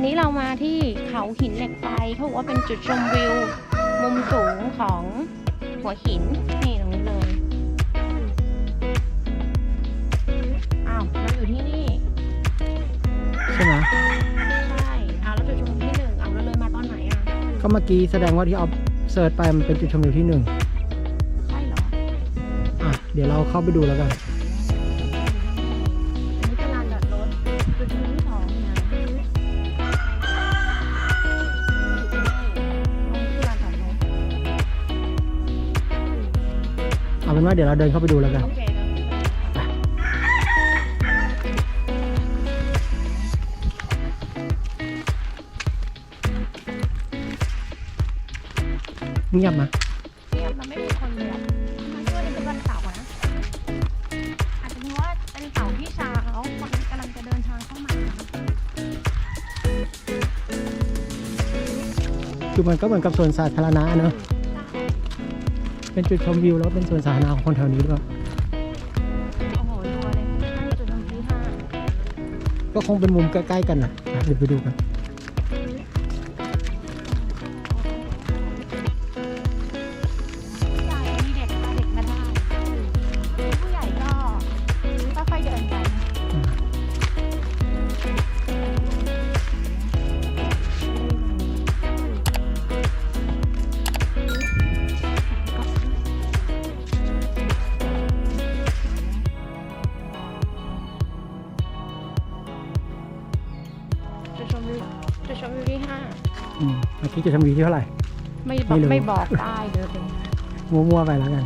วันนี้เรามาที่เขาหินเหล็กไฟเขาบอกว่าเป็นจุดชมวิว มุมสูงของหัวหิน นี่ตรงนี้เลย อ้าว เราอยู่ที่นี่ ใช่ไหมใช่อ้าวแล้วจุดชมวิวที่หนึ่งอ้าวเราเลยมาตอนไหนอะ ก็เมื่อกี้แสดงว่าที่เอาเสิร์ชไปมันเป็นจุดชมวิวที่หนึ่งใช่เหรอ อะ เดี๋ยวเราเข้าไปดูแล้วกันอัน เอาเป็นว่าเดี๋ยวเราเดินเข้าไปดูแล้วกันโอเคเดี๋ยวเงียบไหมเงียบมันไม่มีคนเลยอะมันก็เลยเป็นวันเสาร์อะนะ อาจจะเป็นว่าเป็นเสาร์ที่เช้าคนกำลังจะเดินทางเข้ามาคือมันก็เหมือนกับสวนสาธารณะเนอะ เป็นจุดชมวิวแล้วเป็นสวนสาธารณะของคนแถวนี้ด้วยโอ้โหรัวเลยนั่นจุดชมวิวที่ห้าก็คงเป็นมุมใกล้ๆกันนะอะเดี๋ยวไปดูกัน มเมื่อกี้จุดชมวิวที่เท่าไหร่ ไม่บไม่อกรู้ ไม่บอกได้เลย มั่วๆไปแล้วกัน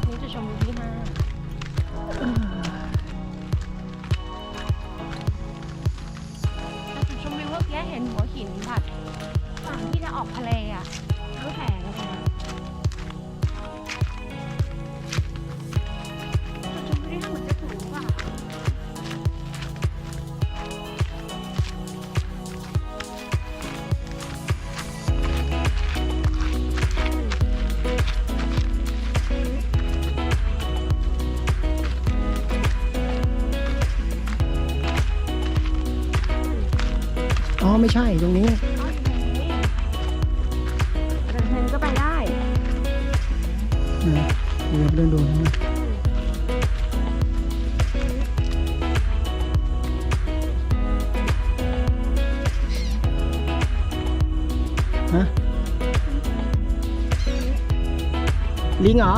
ไม่ใช่ตรงนี้อ๋ออยู่ตรงนี้เดินเทนก็ไปได้ นะเดี๋ยวเดินดูนะฮะลิงเหรอ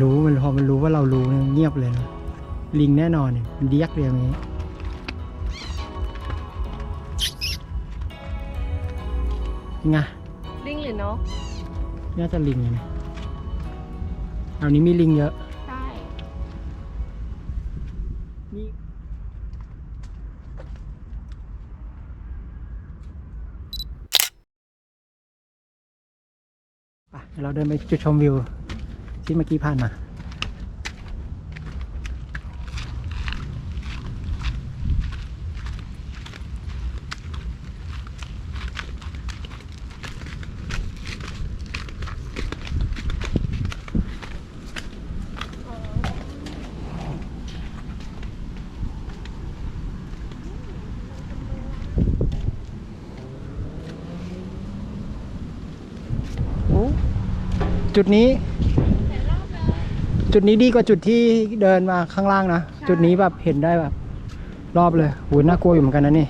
รู้มันพอมันรู้ว่าเรารู้เนี่ยเงียบเลยนะ ลิงแน่นอนเนี่ยมันเดียกเลยอย่างนี้ ไง ลิงหรือนกน่าจะลิงนะเอานี้มีลิงเยอะ ใช่นี่ไปเดี๋ยวเราเดินไปจุดชมวิว ที่เมื่อกี้ผ่านมา โอ้ จุดนี้ จุดนี้ดีกว่าจุดที่เดินมาข้างล่างนะ จุดนี้แบบเห็นได้แบบ รอบเลยโหน่ากลัวอยู่เหมือนกันนะนี่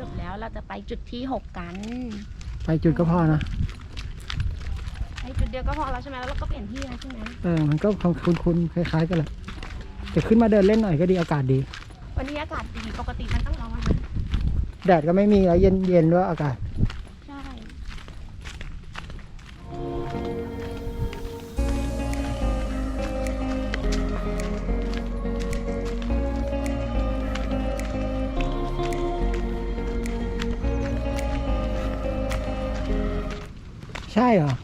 จบแล้วเราจะไปจุดที่หกกัน ไปจุดก็พอนะไปจุด เดียวก็พอแล้วใช่ไหมแล้วเราก็เปลี่ยนที่แล้วใช่ไหมเออมันก็คุ้นๆคล้ายๆกันแหละแต่ขึ้นมาเดินเล่นหน่อยก็ดีอากาศดี วันนี้อากาศดีปกติมันต้องร้อนนะแดดก็ไม่มีแล้วเย็นๆด้วยอากาศใช่ใช่เหรอ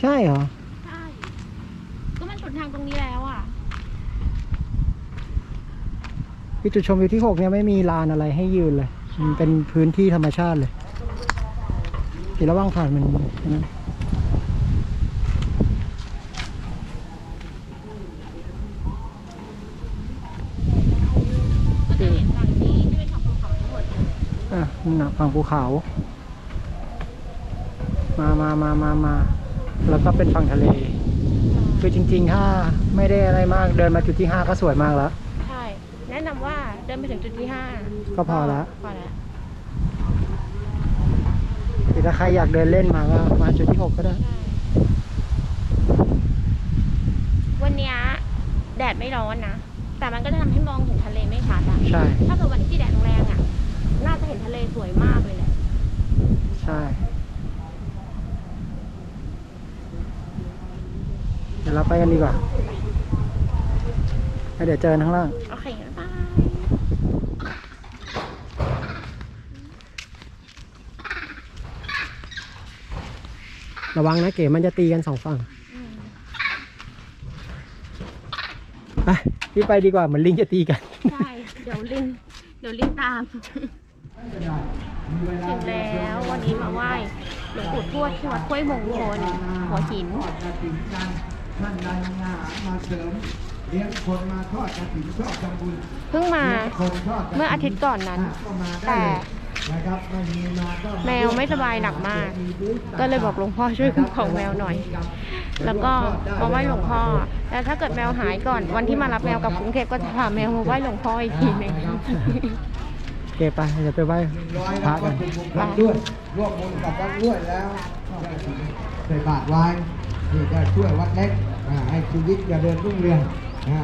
ใช่เหรอ ใช่ ก็มันสุดทางตรงนี้แล้วอะพี่จุดชมวิวที่หกเนี่ยไม่มีลานอะไรให้ยืนเลย มันเป็นพื้นที่ธรรมชาติเลยกีระว่างผ่านมันนะะหนฝั่งภูเขามฝั่งภูเขา มามามามามา แล้วก็เป็นฝั่งทะเล คือจริงๆ ถ้าไม่ได้อะไรมากเดินมาจุดที่ห้าก็สวยมากแล้ว ใช่ แนะนำว่าเดินไปถึงจุดที่ห้าก็พอละ พอแล้วหรือถ้าใครอยากเดินเล่นมาก็มาจุดที่หกก็ได้ ใช่วันเนี้ยแดดไม่ร้อนนะ แต่มันก็จะทำให้มองเห็นทะเลไม่ชัดอะใช่ ถ้าเกิดวันที่แดดแรงๆอะน่าจะเห็นทะเลสวยมากเลยแหละ ใช่ เดี๋ยวเราไปกันดีกว่าแล้วเดี๋ยวเจอกันข้างล่าง โอเคบ๊ายบายระวังนะเก๋มันจะตีกันสองฝั่งอืมไปพี่ไปดีกว่าเหมือนลิงจะตีกัน ใช่เดี๋ยวลิงเดี๋ยวลิงตาม ถึงแล้ววันนี้มาไหว้หลวงปู่ทวดที่วัดห้วยมงคลหัวหิน ท่านใดมีอาหารมาเสริมเลี้ยงคนมาทอดกระถิ่นชอบทำบุญเพิ่งมาเลี้ยงคนทอดกฐินเมื่ออาทิตย์ก่อนนั้นก็มาได้แต่เลยนะครับไม่มีมาก็าแมวไม่สบายหนักมาก ก็เลยบอกหลวงพ่อช่วยคุ้มครองแมวหน่อย แล้วก็มาไหว้หลวงพ่อ แล้วถ้าเกิดแมวหายก่อน วันที่มารับแมวกลับกรุงเทพก็จะพาแมวมาไหว้หลวงพ่ออีกทีหนึงเก๋ไปเดี๋ยวไปไหว้ร้อยพแล้ระวก็กันคุณบุญกันด้วยร่วมบุญกับวัดด้วยแล้วใส่บาตรไว้ นี่ก็ช่วยวัดเล็กให้ชีวิตเจริญรุ่งเรืองอ่า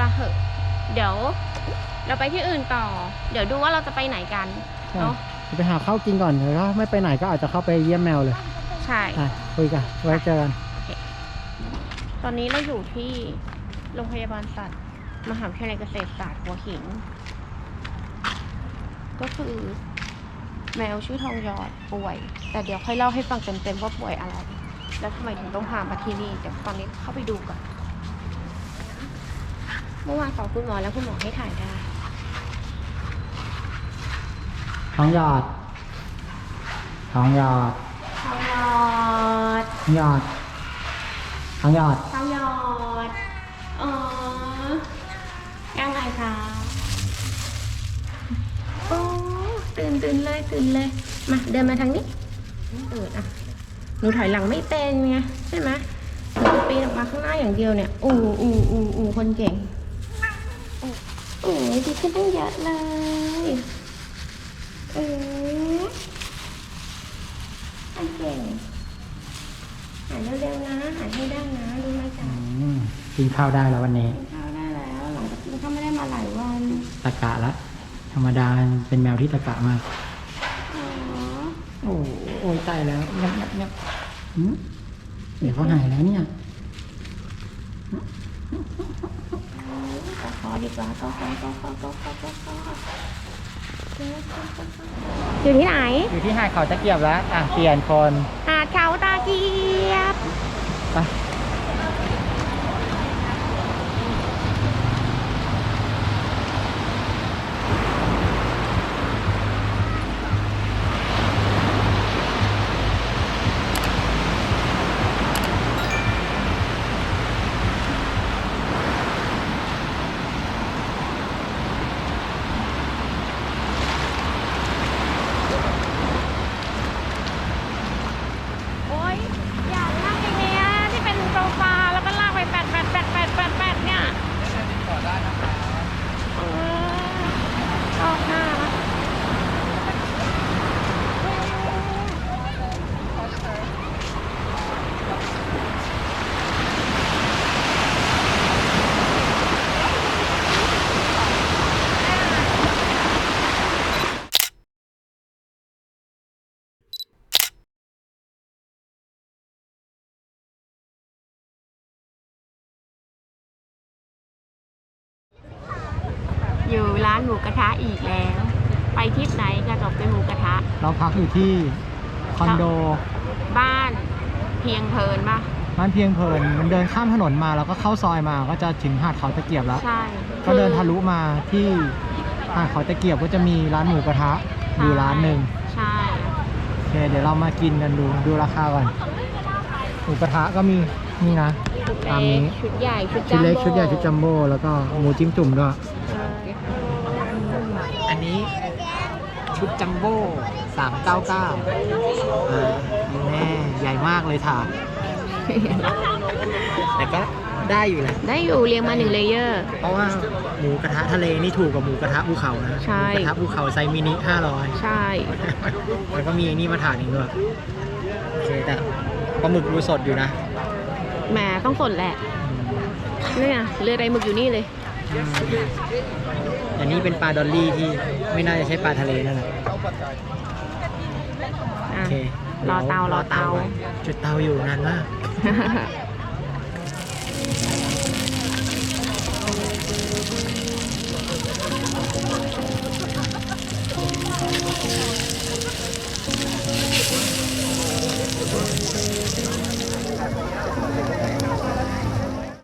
อะเถอะ เดี๋ยว เราไปที่อื่นต่อ เดี๋ยวดูว่าเราจะไปไหนกัน ใช่เนาะไปหาข้าวกินก่อนเดี๋ยวถ้าไม่ไปไหนก็อาจจะเข้าไปเยี่ยมแมวเลยใช่ใช่คุยกันไว้เจอกันตอนนี้เราอยู่ที่โรงพยาบาลสัตว์ มหาวิทยาลัยเกษตรศาสตร์หัวหิน ก็คือแมวชื่อทองหยอดป่วย แต่เดี๋ยวค่อยเล่าให้ฟังเต็มๆว่าป่วยอะไร แล้วทำไมถึงต้องพามาที่นี่เดี๋ยวตอนนี้เข้าไปดูก่อน เมื่อวานสองคุณหมอแล้วคุณหมอให้ถ่ายได้ ท้องหยอดท้องหยอดทองหยอดท้องหยอดท้องหยอดทองหยอดอ๋อยังไงคะโอ้ตื่นตื่นเลยตื่นเลย มาเดินมาทางนี้เปิดอะหนูถอยหลังไม่เป็นไงใช่ไหมหนูปีนออกมาข้างหน้าอย่างเดียวเนี่ยอู้อู้อู้อู้คนเก่งอู้อู้ดีขึ้นตั้งเยอะเลย เออคนเก่งหายเร็วๆนะหายให้ได้นะรู้ไหมจ๊ะอืมกินข้าวได้แล้ววันนี้ กินข้าวได้แล้วหลังจากกินข้าวไม่ได้มาหลายวันตะกะละ ธรรมดาเป็นแมวที่ตะกะมาก อ๋อโอ้โอ้ยตายแล้วเงียบเงียบเงียบหืมเดี๋ยวเขาหายแล้วเนี่ย ก็ขอดีกว่าก็ขอก็ขอก็ขอก็ขอ อยู่ที่ไหน อยู่ที่หาดเขาตะเกียบแล้ว อะ เปลี่ยนคน หาดเขาตาเกียบ ไป อยู่ร้านหมูกระทะอีกแล้ว ไปทริปไหนก็จบไปหมูกระทะ เราพักอยู่ที่คอนโด บ้านเพียงเพลินปะบ้านเพียงเพลินมันเดินข้ามถนนมาแล้วก็เข้าซอยมาก็จะถึงหาดเขาตะเกียบแล้ว ใช่ ก็เดินทะลุมาที่หาดเขาตะเกียบก็จะมีร้านหมูกระทะอยู่ร้านหนึ่งใช่โอเคเดี๋ยวเรามากินกันดูดูราคาก่อนหมูกระทะก็มีนี่นะชุดตามเล็นี้กชุดใหญ่ชุดชุดเล็กจัมโบ้ชุดใหญ่ชุดจัมโบ้แล้วก็หมูจิ้มจุ่มด้วย ใช่ อันนี้ ชุดจัมโบ้สามเก้าเก้าเออแน่ใหญ่มากเลยถาดแต่ก็ได้อยู่แหละได้อยู่เรียงมาหนึ่งเลเยอร์ เพราะว่าหมูกระทะทะเลนี่ถูกกว่าหมูกระทะภูเขานะใช่หมูกระทะภูเขาไซส์มินิ500ใช่ แล้วก็มีไอ้นี่มาถาดหนึงด้วยโอเคแต่ปลาหมึกดูสดอยู่นะแหมต้องสดแหละเนี่ยเรือใดหมึกอยู่นี่เลยอืม อันนี้เป็นปลาดอลลี่ที่ไม่น่าจะใช่ปลาทะเลนั่นแหละโอเครอเตารอเตาจุดเตาอยู่นานมาก